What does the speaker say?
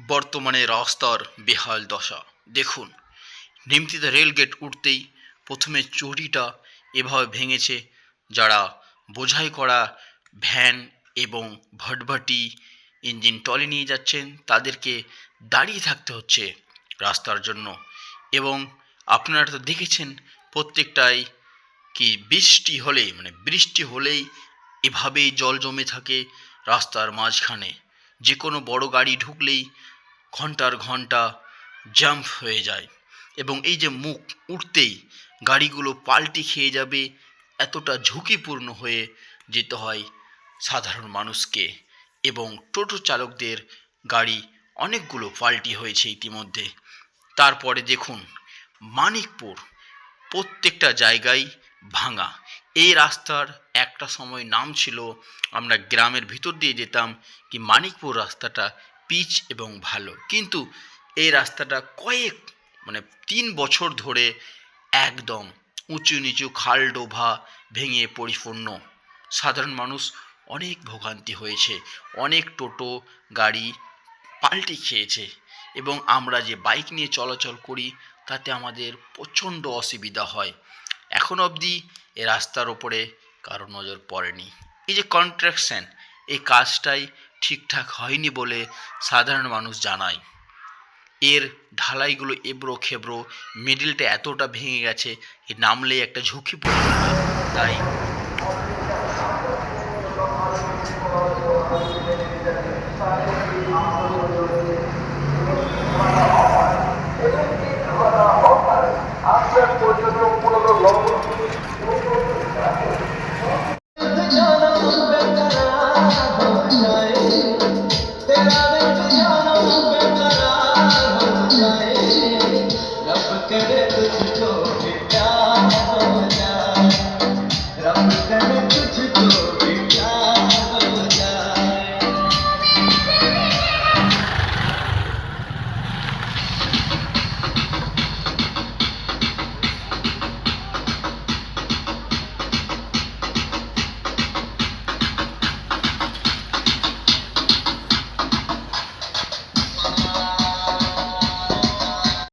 বর্তমানে রাস্তার বেহাল দশা। দেখুন, নিমতিতে রেলগেট উঠতেই প্রথমে চুরিটা এভাবে ভেঙেছে, যারা বোঝাই করা ভ্যান এবং ভটভটি ইঞ্জিন টলি নিয়ে যাচ্ছেন, তাদেরকে দাঁড়িয়ে থাকতে হচ্ছে রাস্তার জন্য। এবং আপনারা তো দেখেছেন, প্রত্যেকটাই কি বৃষ্টি হলে মানে বৃষ্টি হলেই এভাবেই জল জমে থাকে রাস্তার মাঝখানে। যে কোনো বড় গাড়ি ঢুকলেই ঘণ্টার ঘণ্টা জাম্প হয়ে যায়। এবং এই যে মুখ উঠতেই গাড়িগুলো পাল্টি খেয়ে যাবে, এতটা ঝুঁকিপূর্ণ হয়ে যেতে হয় সাধারণ মানুষকে। এবং টোটো চালকদের গাড়ি অনেকগুলো পাল্টি হয়েছে ইতিমধ্যে। তারপরে দেখুন, মানিকপুর প্রত্যেকটা জায়গায় ভাঙা। এই রাস্তার একটা সময় নাম ছিল, আমরা গ্রামের ভিতর দিয়ে যেতাম কি মানিকপুর রাস্তাটা পিচ এবং ভালো। কিন্তু এই রাস্তাটা কয়েক মানে তিন বছর ধরে একদম উঁচু নিচু খাল ডোভা ভেঙে পরিপূর্ণ। সাধারণ মানুষ অনেক ভোগান্তি হয়েছে, অনেক টোটো, গাড়ি পাল্টি খেয়েছে এবং আমরা যে বাইক নিয়ে চলাচল করি তাতে আমাদের প্রচণ্ড অসুবিধা হয়। এখন অবধি এ রাস্তার ওপরে কারও নজর পড়েনি। এই যে কন্ট্রাকশন এই কাজটাই ঠিকঠাক হয়নি বলে সাধারণ মানুষ জানায়। এর ঢালাইগুলো এবড়ো খেবড়ো মিডিলটা এতটা ভেঙে গেছে এ নামলেই একটা ঝুঁকি পড়ে তাই আপনার পর্যন্ত Let's.